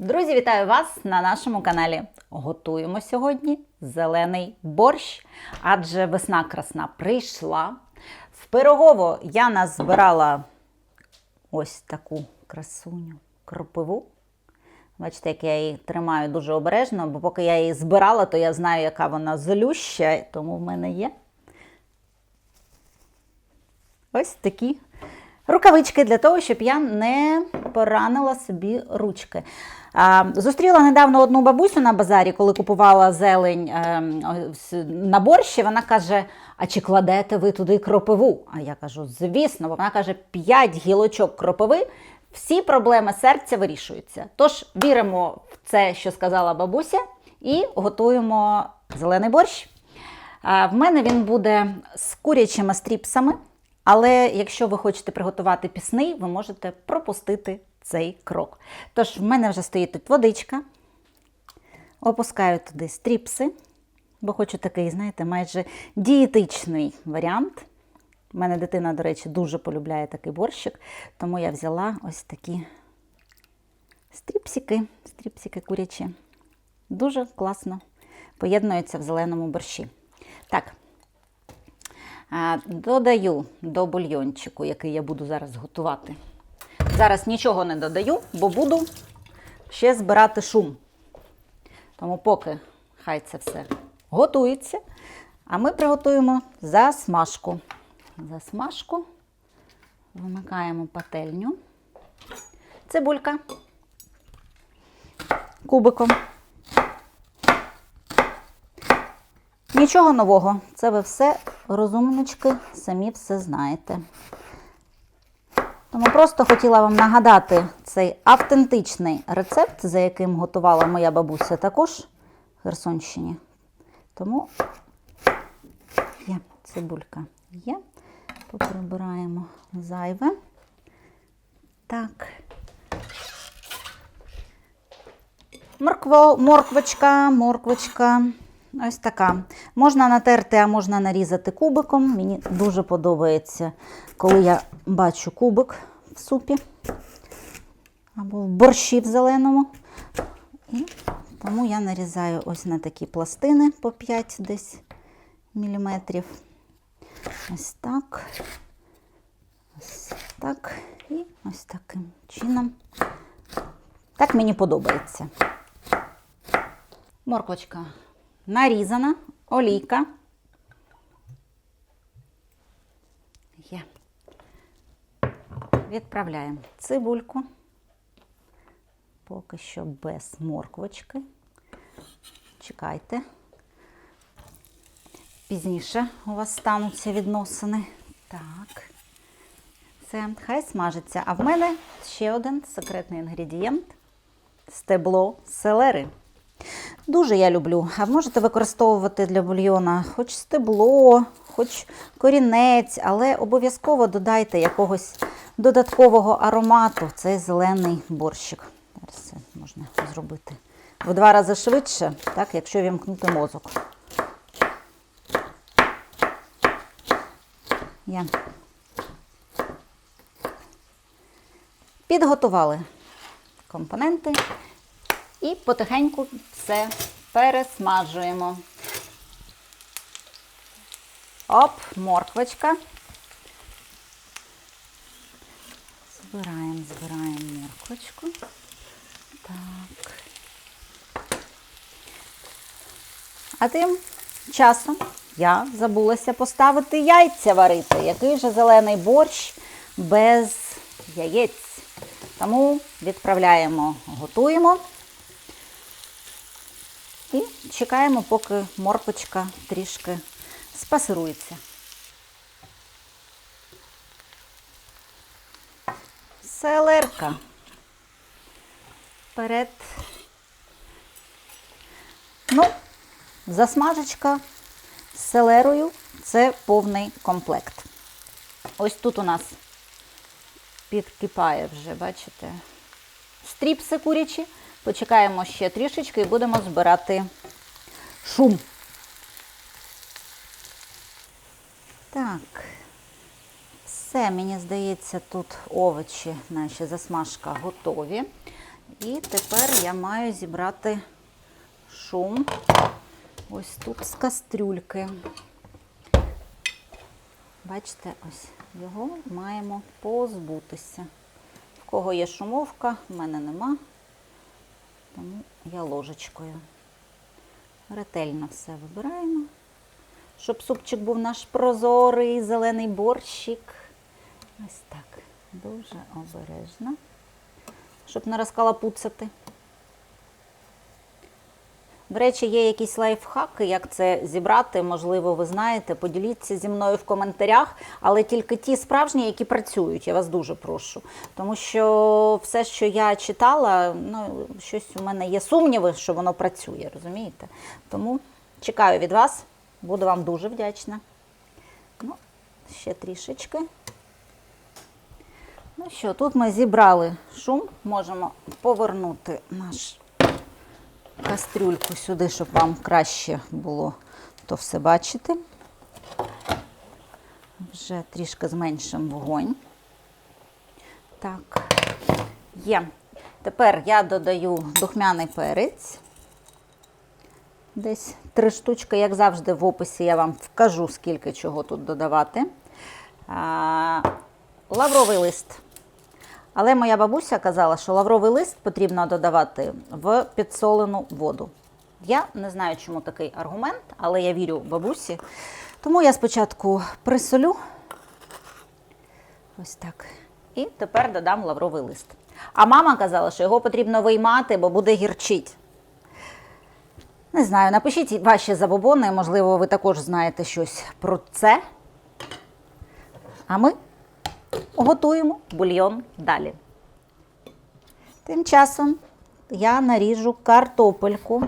Друзі, вітаю вас на нашому каналі. Готуємо сьогодні зелений борщ, адже весна красна прийшла. В пирогово я назбирала ось таку красуню кропиву. Бачите, як я її тримаю дуже обережно, бо поки я її збирала, то я знаю, яка вона злюща, тому в мене є ось такі рукавички для того, щоб я не поранила собі ручки. Зустріла недавно одну бабусю на базарі, коли купувала зелень ем, на борщі. Вона каже: А чи кладете ви туди кропиву? А я кажу, звісно, вона каже, 5 гілочок кропиви. Всі проблеми серця вирішуються. Тож віримо в це, що сказала бабуся, і готуємо зелений борщ. В мене він буде з курячими стріпсами. Але якщо ви хочете приготувати пісний, ви можете пропустити цей крок. Тож, в мене вже стоїть тут водичка. Опускаю туди стріпси, бо хочу такий, знаєте, майже дієтичний варіант. У мене дитина, до речі, дуже полюбляє такий борщик, тому я взяла ось такі стріпсики, стріпсики курячі. Дуже класно поєднуються в зеленому борщі. Так, Додаю до бульйончику, який я буду зараз готувати. Зараз нічого не додаю, бо буду ще збирати шум. Тому поки хай це все готується, а ми приготуємо засмажку. Засмажку, вимикаємо пательню, цибулька кубиком. Нічого нового, це ви все, розумнички, самі все знаєте. Тому просто хотіла вам нагадати цей автентичний рецепт, за яким готувала моя бабуся також в Херсонщині. Тому є цибулька є. Поприбираємо зайве. Так. Моркво, морквочка, морквочка. Ось така. Можна натерти, а можна нарізати кубиком. Мені дуже подобається, коли я бачу кубик в супі або в борщі в зеленому. І тому я нарізаю ось на такі пластини по 5 десь міліметрів. Ось так. Ось так. І ось таким чином. Так мені подобається. Морквочка нарізана, олійка. Є. Відправляємо цибульку. Поки що без морквочки. Чекайте. Пізніше у вас стануться відносини. Так. Це хай смажиться. А в мене ще один секретний інгредієнт стебло селери. Дуже я люблю. А можете використовувати для бульйона хоч стебло, хоч корінець, але обов'язково додайте якогось додаткового аромату в цей зелений борщик. Зараз це можна зробити в два рази швидше, так, якщо вімкнути мозок. Я. Підготували компоненти. І потихеньку все пересмажуємо. Оп, морквочка. Збираємо, збираємо морквочку. Так. А тим часом я забулася поставити яйця варити. Який же зелений борщ без яєць. Тому відправляємо, готуємо. І чекаємо, поки морквочка трішки спасирується. Селерка. Вперед. Ну, засмажечка з селерою це повний комплект. Ось тут у нас підкипає вже, бачите, стріпси курячі. Почекаємо ще трішечки і будемо збирати шум. Так, все, мені здається, тут овочі, наші засмажка готові. І тепер я маю зібрати шум ось тут з кастрюльки. Бачите, ось його маємо позбутися. В кого є шумовка, в мене нема, тому я ложечкою. Ретельно все вибираємо, щоб супчик був наш прозорий, зелений борщик. Ось так. Дуже обережно, щоб не розкалапуцати. До речі, є якісь лайфхаки, як це зібрати. Можливо, ви знаєте. Поділіться зі мною в коментарях, але тільки ті справжні, які працюють. Я вас дуже прошу. Тому що все, що я читала, ну щось у мене є сумніви, що воно працює, розумієте? Тому чекаю від вас, буду вам дуже вдячна. Ну, ще трішечки. Ну що, тут ми зібрали шум, можемо повернути наш кастрюльку сюди, щоб вам краще було то все бачити. Вже трішки зменшимо вогонь. Так, є. Тепер я додаю духмяний перець. Десь три штучки, як завжди, в описі я вам вкажу, скільки чого тут додавати. Лавровий лист. Але моя бабуся казала, що лавровий лист потрібно додавати в підсолену воду. Я не знаю, чому такий аргумент, але я вірю бабусі. Тому я спочатку присолю. Ось так. І тепер додам лавровий лист. А мама казала, що його потрібно виймати, бо буде гірчить. Не знаю, напишіть ваші забобони, можливо, ви також знаєте щось про це. А ми готуємо бульйон далі. Тим часом я наріжу картопельку,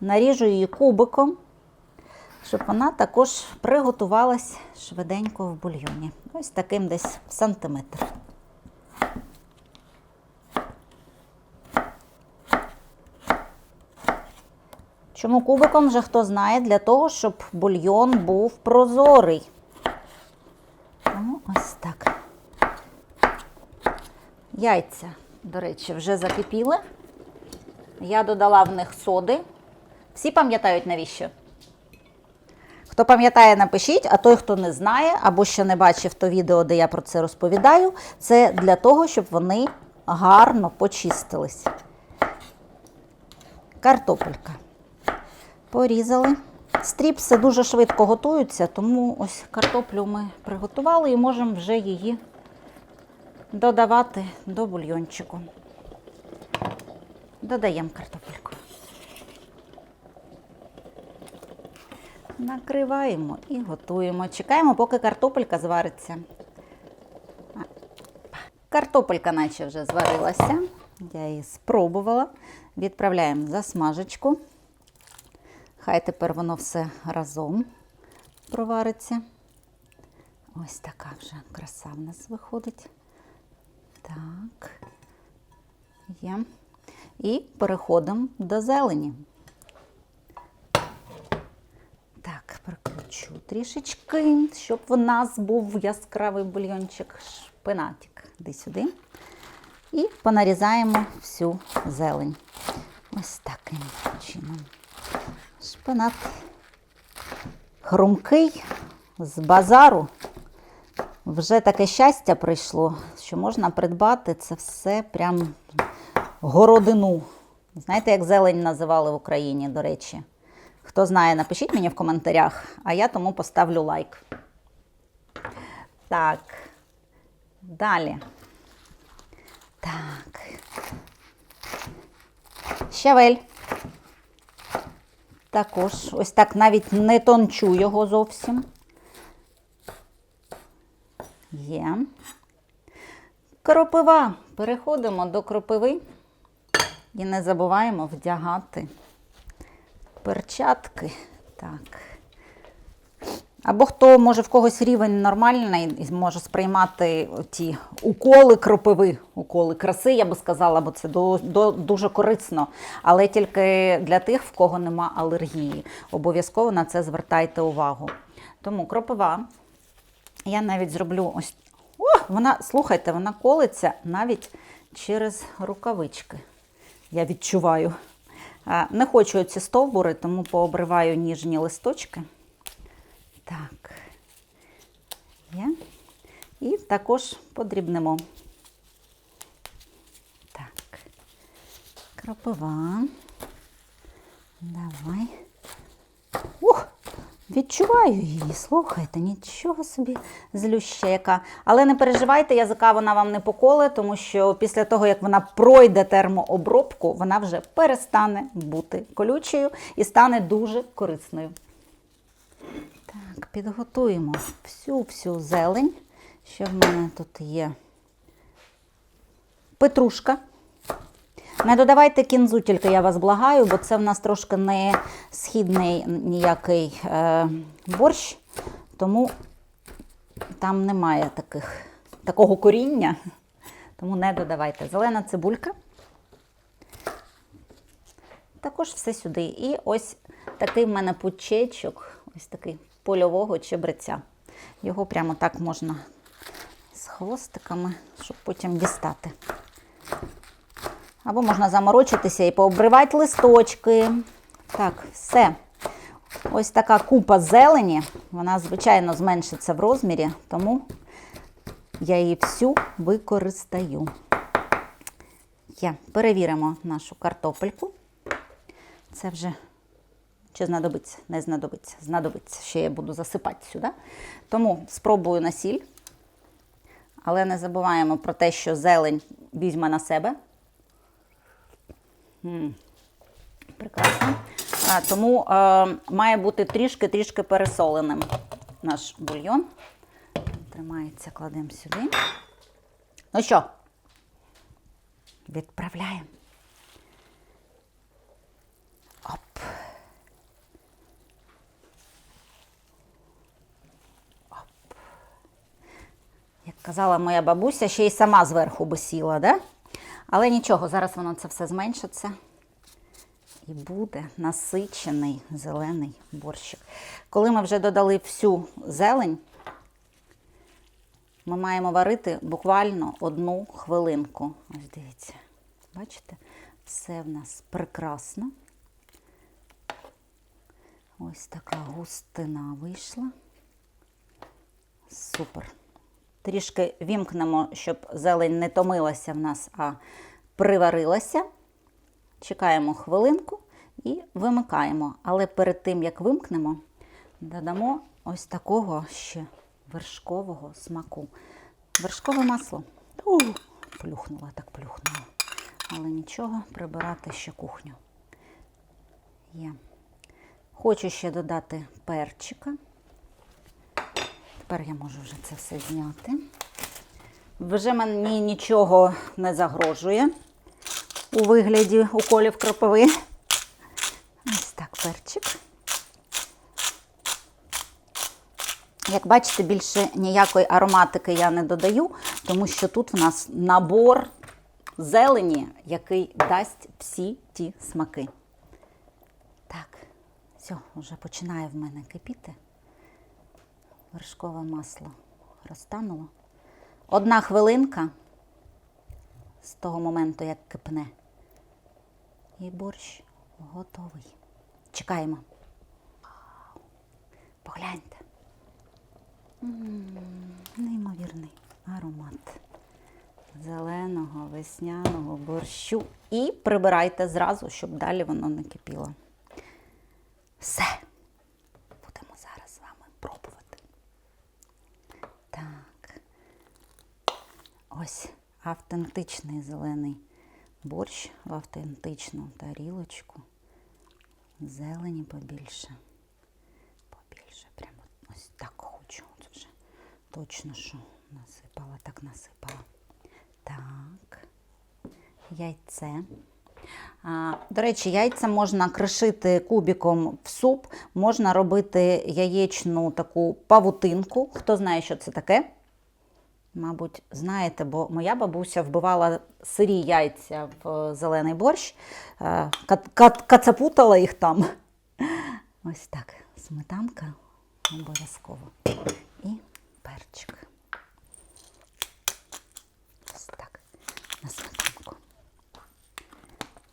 наріжу її кубиком, щоб вона також приготувалась швиденько в бульйоні. Ось таким десь сантиметр. Чому кубиком вже хто знає, для того, щоб бульйон був прозорий. Ну, ось так. Яйця, до речі, вже закипіли. Я додала в них соди. Всі пам'ятають навіщо? Хто пам'ятає, напишіть, а той, хто не знає, або ще не бачив то відео, де я про це розповідаю, це для того, щоб вони гарно почистились. Картопелька. Порізали. Стріпси дуже швидко готуються, тому ось картоплю ми приготували і можемо вже її додавати до бульйончику. Додаємо картопельку. Накриваємо і готуємо. Чекаємо, поки картопелька звариться. Картопелька наче вже зварилася. Я її спробувала. Відправляємо за смажечку. Хай тепер воно все разом провариться. Ось така вже краса в нас виходить. Так, є. І переходимо до зелені. Так, прикручу трішечки, щоб в нас був яскравий бульйончик, шпинатик. Іди сюди. І понарізаємо всю зелень. Ось таким чином. Шпинат хрумкий з базару. Вже таке щастя прийшло, що можна придбати це все прям городину. Знаєте, як зелень називали в Україні, до речі? Хто знає, напишіть мені в коментарях, а я тому поставлю лайк. Так, далі. Так. Щавель. Також ось так навіть не тончу його зовсім. Є. Кропива. Переходимо до кропиви і не забуваємо вдягати перчатки. Так. Або хто може в когось рівень нормальний і може сприймати ті уколи кропиви, уколи краси, я би сказала, бо це до, до, дуже корисно. Але тільки для тих, в кого нема алергії. Обов'язково на це звертайте увагу. Тому кропива. Я навіть зроблю ось. О, вона, слухайте, вона колиться навіть через рукавички. Я відчуваю. Не хочу ці стовбури, тому пообриваю ніжні листочки. Так. Є. І також подрібнемо. Так. Кропива. Давай. Ух! Відчуваю її, слухайте, нічого собі злюща яка. Але не переживайте, язика вона вам не поколе, тому що після того, як вона пройде термообробку, вона вже перестане бути колючою і стане дуже корисною. Так, підготуємо всю-всю зелень. Що в мене тут є? Петрушка. Не додавайте кінзу, тільки я вас благаю, бо це в нас трошки не східний ніякий е, борщ, тому там немає таких, такого коріння, тому не додавайте. Зелена цибулька. Також все сюди. І ось такий в мене пучечок, ось такий польового чебреця. Його прямо так можна з хвостиками, щоб потім дістати. Або можна заморочитися і пообривати листочки. Так, все. Ось така купа зелені. Вона, звичайно, зменшиться в розмірі, тому я її всю використаю. Є. Перевіримо нашу картопельку. Це вже чи знадобиться? Не знадобиться. Знадобиться. Ще я буду засипати сюди. Тому спробую на сіль. Але не забуваємо про те, що зелень візьме на себе. Прекрасно. А, тому е, має бути трішки-трішки пересоленим наш бульйон. Тримається, кладемо сюди. Ну що, відправляємо. Оп. Оп. Як казала моя бабуся, ще й сама зверху би сіла, да? Але нічого, зараз воно це все зменшиться. І буде насичений зелений борщик. Коли ми вже додали всю зелень, ми маємо варити буквально одну хвилинку. Ось дивіться, бачите, все в нас прекрасно. Ось така густина вийшла. Супер. Трішки вімкнемо, щоб зелень не томилася в нас, а приварилася. Чекаємо хвилинку і вимикаємо. Але перед тим, як вимкнемо, додамо ось такого ще вершкового смаку. Вершкове масло. У, плюхнула, так плюхнула. Але нічого, прибирати ще кухню. Є. Хочу ще додати перчика. Тепер я можу вже це все зняти. Вже мені нічого не загрожує у вигляді уколів кропиви. Ось так перчик. Як бачите, більше ніякої ароматики я не додаю, тому що тут в нас набор зелені, який дасть всі ті смаки. Так, все, вже починає в мене кипіти. Вершкове масло розтануло. Одна хвилинка з того моменту, як кипне. І борщ готовий. Чекаємо. Погляньте. М, Неймовірний аромат зеленого весняного борщу. І прибирайте зразу, щоб далі воно не кипіло. Все. Будемо зараз з вами пробувати. Так. Ось автентичний зелений борщ в автентичну тарілочку. Зелені побільше. Побільше. Прямо ось так хочу. От вже точно, що насипала, так насипала. Так. Яйце. А, До речі, яйця можна кришити кубиком в суп, можна робити яєчну таку павутинку. Хто знає, що це таке? Мабуть, знаєте, бо моя бабуся вбивала сирі яйця в е, зелений борщ, е, кацапутала їх там. Ось так. Сметанка обов'язково. І перчик. Ось так. На сметанку.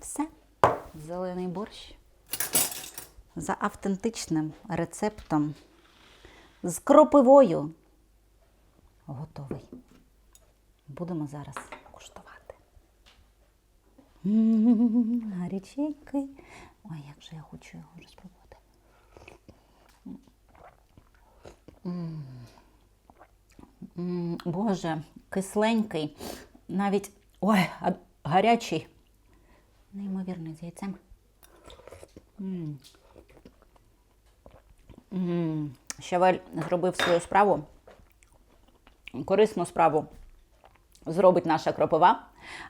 Все. Зелений борщ. За автентичним рецептом. З кропивою готовий. Будемо зараз куштувати. М, Гаряченький. Ой, як же я хочу його вже спробувати. М. М, Боже, кисленький, навіть ой, а гарячий. Неймовірний з яйцем. М. М. Щавель зробив свою справу. Корисну справу зробить наша кропива,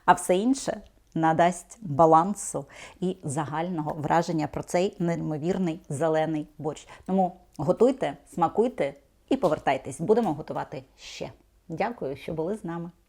а все інше надасть балансу і загального враження про цей неймовірний зелений борщ. Тому готуйте, смакуйте і повертайтесь. Будемо готувати ще. Дякую, що були з нами.